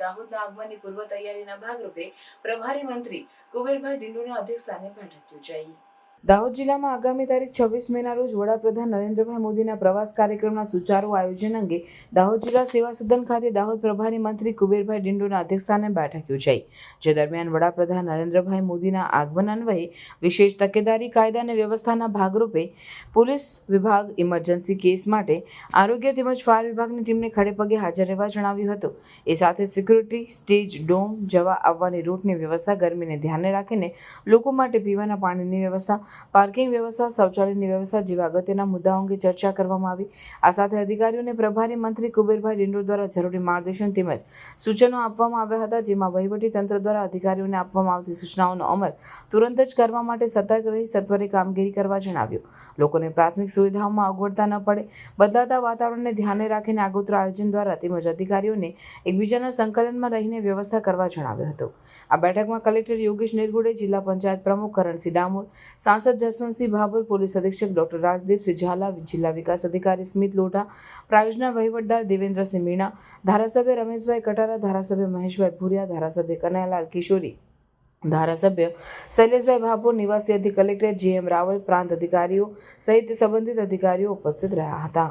દાહોદના આગમનની પૂર્વ તૈયારીના ભાગરૂપે પ્રભારી મંત્રી કુબેરભાઈ ડિંડોના અધ્યક્ષસ્થાને બેઠક યોજાઈ. દાહોદ જિલ્લામાં આગામી તારીખ છવ્વીસ મેના રોજ વડાપ્રધાન નરેન્દ્રભાઈ મોદીના પ્રવાસ કાર્યક્રમના સુચારુ આયોજન અંગે દાહોદ જિલ્લા સેવા સદન ખાતે દાહોદ પ્રભારી મંત્રી કુબેરભાઈ ડિંડોના અધ્યક્ષસ્થાને બેઠક યોજાઈ. જે દરમિયાન વડાપ્રધાન નરેન્દ્રભાઈ મોદીના આગમન અન્વયે વિશેષ તકેદારી, કાયદા અને વ્યવસ્થાના ભાગરૂપે પોલીસ વિભાગ ઇમરજન્સી કેસ માટે આરોગ્ય તેમજ ફાયર વિભાગની ટીમને ખડેપગે હાજર રહેવા જણાવ્યું હતું. એ સાથે સિક્યુરિટી, સ્ટેજ, ડોમ જવા આવવાની રૂટની વ્યવસ્થા ગરમીને ધ્યાને રાખીને લોકો માટે પીવાના પાણીની વ્યવસ્થા પાર્કિંગ વ્યવસ્થા, શૌચાલયની વ્યવસ્થા જેવા અગત્યના મુદ્દાઓ અંગે ચર્ચા કરવામાં આવી. આ સાથે અધિકારીઓને પ્રભારી મંત્રી કુબેરભાઈ ડિંડોર દ્વારા જરૂરી માર્ગદર્શન તેમજ સૂચનો આપવામાં આવ્યા હતા, જેમાં વહીવટી દ્વારા અધિકારીઓને આપવામાં આવતી સૂચનાઓનો અમલ તુરંત જ કરવા માટે સતર્ક રહી સત્વરે કામગીરી કરવા જણાવ્યું. લોકોને પ્રાથમિક સુવિધાઓમાં અગવડતા ન પડે, બદલાતા વાતાવરણને ધ્યાને રાખીને આગોતરા આયોજન દ્વારા તેમજ અધિકારીઓને એકબીજાના સંકલનમાં રહીને વ્યવસ્થા કરવા જણાવ્યું હતું. આ બેઠકમાં કલેક્ટર યોગેશ નિરગુડે, જિલ્લા પંચાયત પ્રમુખ કરણસિંહ ડામોર સાંસદ જસવંતસિંહ ભાભોર પોલીસ અધિક્ષક ડોક્ટર રાજદીપસિંહ ઝાલા જિલ્લા વિકાસ અધિકારી સ્મિત લોઢા, પ્રાયોજના વહીવટદાર દેવેન્દ્રસિંહ મીણા, ધારાસભ્ય રમેશભાઈ કટારા, ધારાસભ્ય મહેશભાઈ ભુરિયા, ધારાસભ્ય કનૈયાલાલ કિશોરી, ધારાસભ્ય શૈલેષભાઈ ભાભોર નિવાસી અધિક કલેક્ટર જીએમ એમ રાવલ, પ્રાંત અધિકારીઓ સહિત સંબંધિત અધિકારીઓ ઉપસ્થિત રહ્યા હતા.